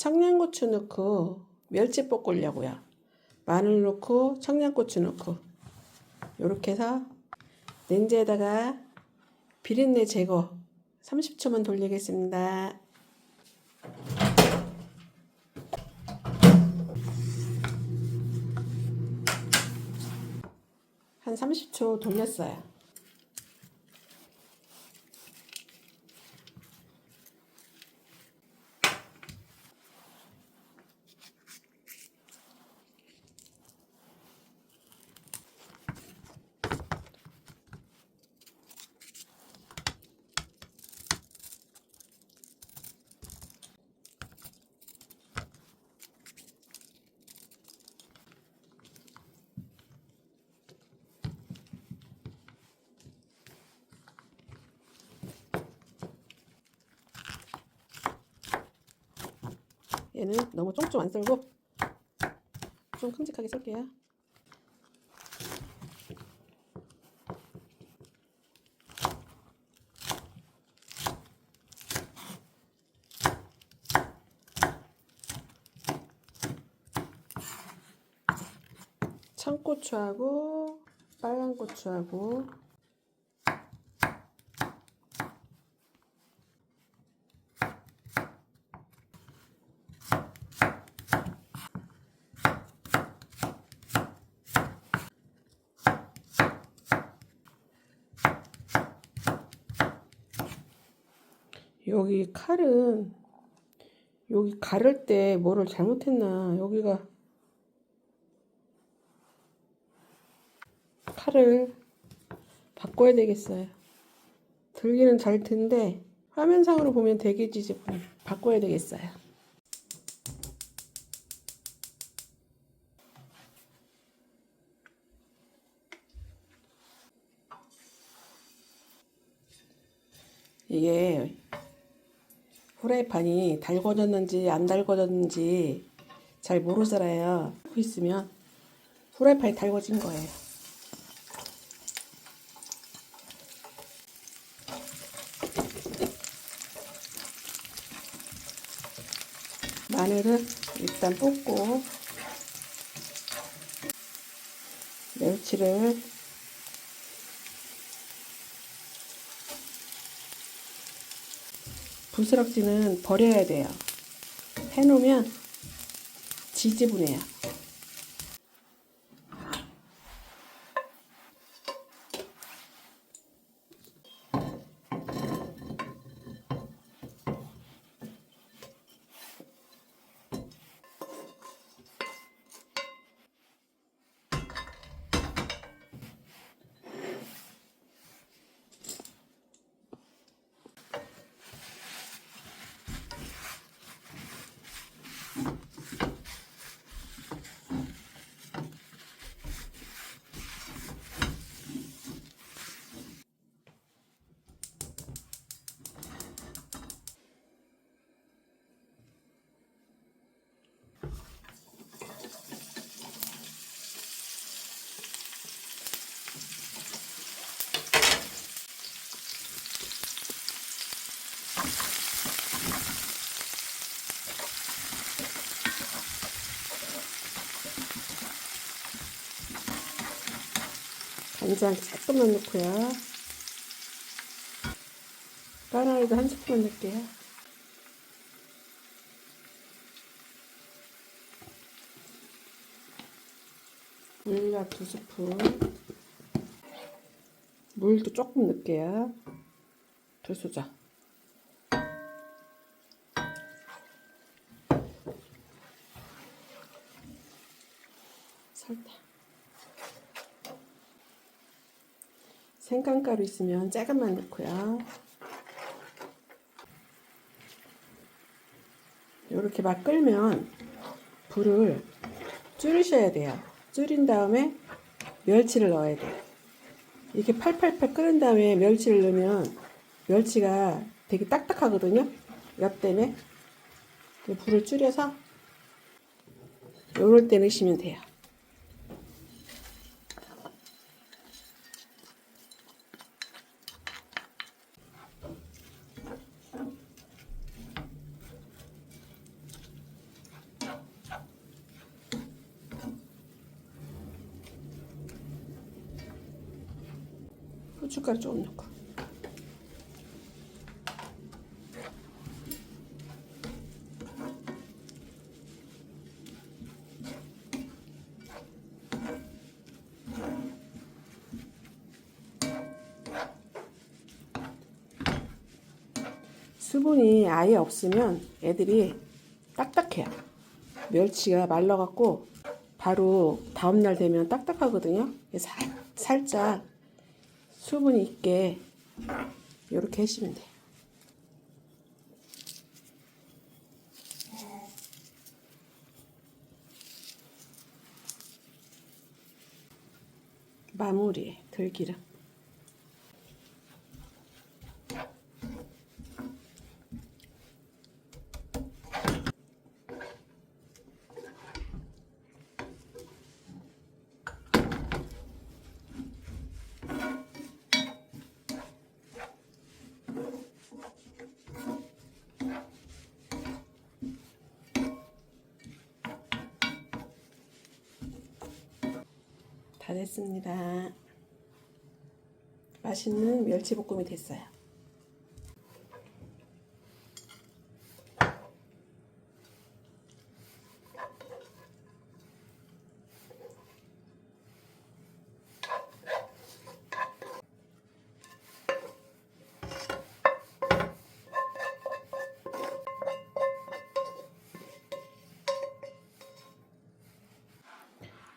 청양고추 넣고 멸치 볶으려고요. 마늘 넣고 청양고추 넣고 이렇게 해서 렌즈에다가 비린내 제거 30초만 돌리겠습니다. 한 30초 돌렸어요. 얘는 너무 쫑쫑 안 썰고 좀 큼직하게 썰게요. 청고추하고 빨간 고추하고 여기 칼은 여기 가를 때 뭐를 잘못했나 여기가 칼을 바꿔야 되겠어요. 들기는 잘 텐데 화면상으로 보면 되겠지 제품 바꿔야 되겠어요. 이게 후라이팬이 달궈졌는지 안 달궈졌는지 잘 모르잖아요. 하고 있으면 후라이팬이 달궈진 거예요. 마늘을 일단 볶고 멸치를 부스럭지는 버려야 돼요. 해놓으면 지지분해요. 간장 조금만 넣고요. 까나리도 한 스푼 넣을게요. 물약 두 스푼. 물도 조금 넣을게요. 두 수저. 설탕. 생강가루 있으면 조금만 넣고요. 이렇게 막 끓면 불을 줄이셔야 돼요. 줄인 다음에 멸치를 넣어야 돼요. 이렇게 팔팔팔 끓은 다음에 멸치를 넣으면 멸치가 되게 딱딱하거든요. 엽 때문에 불을 줄여서 요럴 때 넣으시면 돼요. 고춧가루 조금 넣고. 수분이 아예 없으면 애들이 딱딱해요. 멸치가 말라갖고 바로 다음날 되면 딱딱하거든요. 살, 살짝 수분이 있게 이렇게 해주면 돼요. 마무리에 들기름. 다 됐습니다. 맛있는 멸치볶음이 됐어요.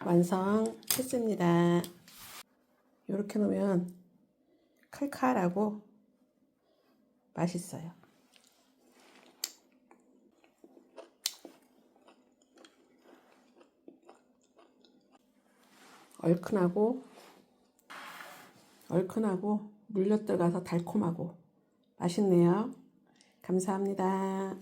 완성했습니다. 이렇게 놓으면 칼칼하고 맛있어요. 얼큰하고 얼큰하고 물엿 들어가서 달콤하고 맛있네요. 감사합니다.